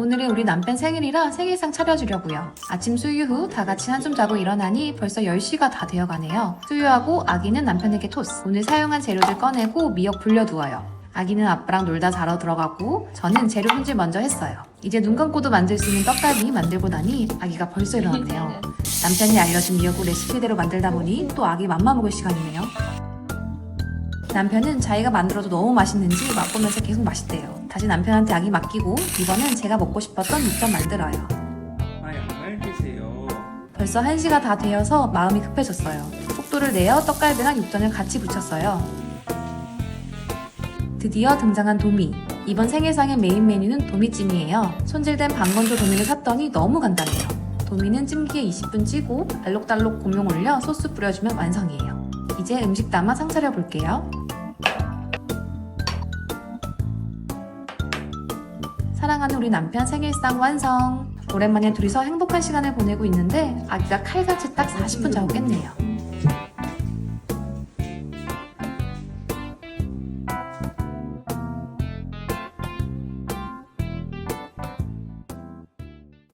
오늘은 우리 남편 생일이라 생일상 차려주려고요. 아침 수유 후 다 같이 한숨 자고 일어나니 벌써 10시가 다 되어가네요. 수유하고 아기는 남편에게 토스. 오늘 사용한 재료들 꺼내고 미역 불려두어요. 아기는 아빠랑 놀다 자러 들어가고 저는 재료 손질 먼저 했어요. 이제 눈 감고도 만들 수 있는 떡갈비 만들고 나니 아기가 벌써 일어났네요. 남편이 알려준 미역국 레시피대로 만들다 보니 또 아기 맘마 먹을 시간이네요. 남편은 자기가 만들어도 너무 맛있는지 맛보면서 계속 맛있대요. 다시 남편한테 아기 맡기고 이번엔 제가 먹고 싶었던 육전 만들어요. 아 양말 드세요. 벌써 1시가 다 되어서 마음이 급해졌어요. 속도를 내어 떡갈비랑 육전을 같이 부쳤어요. 드디어 등장한 도미. 이번 생일상의 메인 메뉴는 도미찜이에요. 손질된 방건조 도미를 샀더니 너무 간단해요. 도미는 찜기에 20분 찌고 알록달록 고명 올려 소스 뿌려주면 완성이에요. 이제 음식 담아 상 차려 볼게요. 사랑하는 우리 남편 생일상 완성! 오랜만에 둘이서 행복한 시간을 보내고 있는데 아기가 칼같이 딱 40분 자고 깼네요.